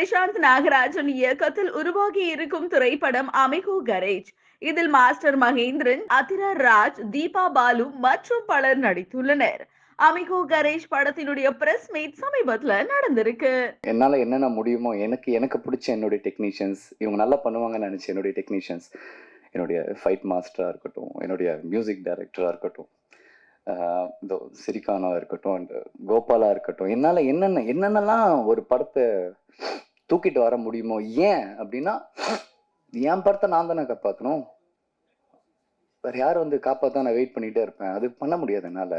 பிரசாந்த் நாகராஜன் இயக்கத்தில் உருவாகி இருக்கும் திரைப்படம் அமிகோ கரேஜ் இதில் மாஸ்டர் மகேந்திரன் அதிரா ராஜ் தீபா பாலு மற்றும் பலர் நடித்துள்ளனர். அமிகோ கரேஜ் படத்தினுடைய பிரஸ் மீட் சமீபத்துல நடந்திருக்கு. என்னால் என்னென்ன முடியுமோ எனக்கு எனக்கு பிடிச்ச என்னுடைய டெக்னீஷியன்ஸ் இவங்க நல்லா பண்ணுவாங்கன்னு நினச்ச என்னுடைய டெக்னீஷியன்ஸ் என்னுடைய ஃபைட் மாஸ்டராக இருக்கட்டும் என்னுடைய மியூசிக் டைரக்டராக இருக்கட்டும் ஆஹ் இந்த இருக்கட்டும் அண்ட் கோபாலா இருக்கட்டும் என்னால் என்னென்ன என்னென்னலாம் ஒரு படத்தை தூக்கிட்டு வர முடியுமோ? ஏன் அப்படின்னா என் படத்தை நான் தானே காப்பாற்றணும் வேற யார் வந்து காப்பாற்ற நான் வெயிட் பண்ணிட்டே இருப்பேன். அது பண்ண முடியாது என்னால்.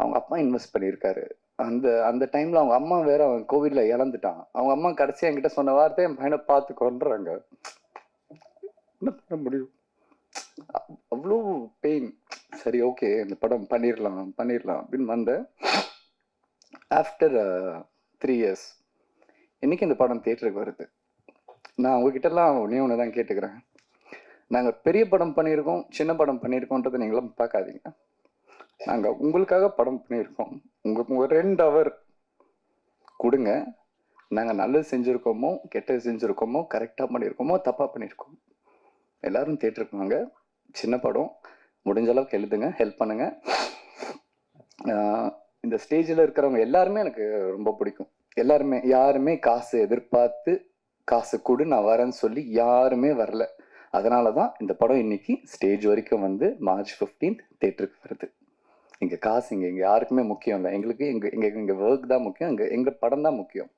அவங்க அப்பா இன்வெஸ்ட் பண்ணியிருக்காரு. அந்த அந்த டைம்ல அவங்க அம்மா வேற அவன் கோவிட்ல இழந்துட்டான் அவங்க அம்மா கடைசி என்கிட்ட சொன்ன வார்த்தை என் பையனை பார்த்து கொண்டுறாங்க என்ன பண்ண முடியும்? அவ்வளோ பெயின் சரி ஓகே இந்த படம் பண்ணிடலாம் பண்ணிடலாம் அப்படின்னு வந்தேன். ஆஃப்டர் த்ரீ இயர்ஸ் இன்னைக்கு இந்த படம் தியேட்டருக்கு வருது. நான் உங்ககிட்டலாம் ஒன்றே ஒன்று தான் கேட்டுக்கிறேன். நாங்கள் பெரிய படம் பண்ணியிருக்கோம் சின்ன படம் பண்ணியிருக்கோன்றதை நீங்களும் பார்க்காதீங்க. நாங்கள் உங்களுக்காக படம் பண்ணியிருக்கோம். உங்களுக்கு ரெண்டு அவர் கொடுங்க. நாங்கள் நல்லது செஞ்சுருக்கோமோ கெட்டது செஞ்சுருக்கோமோ கரெக்டாக பண்ணியிருக்கோமோ தப்பாக பண்ணியிருக்கோம். எல்லாரும் தேட்டருக்கு வாங்க. சின்ன படம். முடிஞ்ச அளவுக்கு எழுதுங்க ஹெல்ப் பண்ணுங்க. இந்த ஸ்டேஜில் இருக்கிறவங்க எல்லாருமே எனக்கு ரொம்ப பிடிக்கும். எல்லாருமே யாருமே காசு எதிர்பார்த்து காசு கொடு நான் வரேன்னு சொல்லி யாருமே வரல. அதனால தான் இந்த படம் இன்னைக்கு ஸ்டேஜ் வரைக்கும் வந்து மார்ச் 15th தேட்டருக்கு வருது. இங்கே காசு இங்கே இங்கே யாருக்குமே முக்கியம் இல்லை. எங்களுக்கு எங்கள் எங்கள் எங்கள் ஒர்க் தான் முக்கியம் எங்கள் எங்கள் படம் தான் முக்கியம்.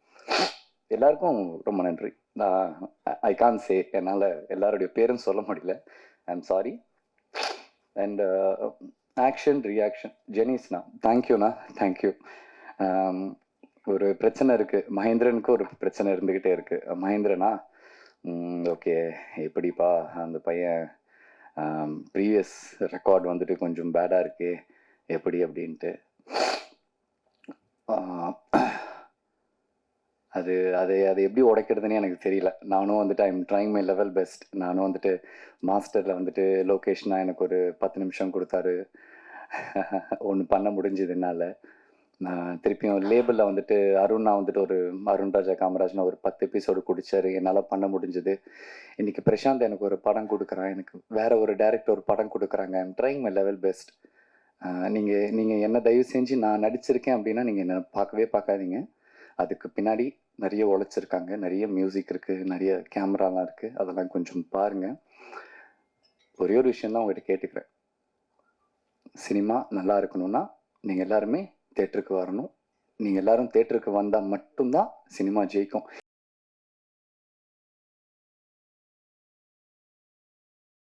எல்லாருக்கும் ரொம்ப நன்றி. நான் ஐ கான் சே என்னால் எல்லாருடைய பேரும் சொல்ல முடியல. I am sorry and action reaction ஜெனிஸ்ண்ணா தேங்க்யூண்ணா தேங்க்யூ ஒரு பிரச்சனை இருக்கு. மகேந்திரனுக்கு ஒரு பிரச்சனை இருந்துகிட்டே இருக்கு. மகேந்திரனா? ஓகே எப்படிப்பா? அந்த பையன் ப்ரீவியஸ் ரெக்கார்ட் வந்துட்டு கொஞ்சம் பேடாக இருக்கு. எப்படி அப்படின்ட்டு. அது அதை அதை எப்படி உடைக்கிறதுனே எனக்கு தெரியல. நானும் வந்துட்டு I'm trying my level best நானும் வந்துட்டு மாஸ்டரில் வந்துட்டு லொக்கேஷனாக எனக்கு ஒரு பத்து நிமிஷம் கொடுத்தாரு. ஒன்று பண்ண முடிஞ்சதுனால என்னால். திருப்பியும் லேபிளில் வந்துட்டு அருணா வந்துட்டு ஒரு அருண் ராஜா காமராஜ்னா ஒரு பத்து எபிசோடு குடிச்சாரு. என்னால் பண்ண முடிஞ்சது. இன்னைக்கு பிரசாந்த் எனக்கு ஒரு படம் கொடுக்குறான். எனக்கு வேற ஒரு டேரக்டர் ஒரு படம் கொடுக்குறாங்க. I'm trying my level best நீங்கள் நீங்கள் என்ன தயவு செஞ்சு நான் நடிச்சிருக்கேன் அப்படின்னா நீங்கள் என்ன பார்க்கவே பார்க்காதீங்க. அதுக்கு பின்னாடி நிறைய உழைச்சிருக்காங்க. நிறைய மியூசிக் இருக்குது நிறைய கேமராலாம் இருக்குது அதெல்லாம் கொஞ்சம் பாருங்கள் ஒரே ஒரு விஷயம் தான் உங்கள்கிட்ட கேட்டுக்கிறேன். சினிமா நல்லா இருக்கணும்னா நீங்கள் எல்லாருமே தேட்டருக்கு வரணும். நீங்கள் எல்லாரும் தேட்டருக்கு வந்தால் மட்டும்தான் சினிமா ஜெயிக்கும்.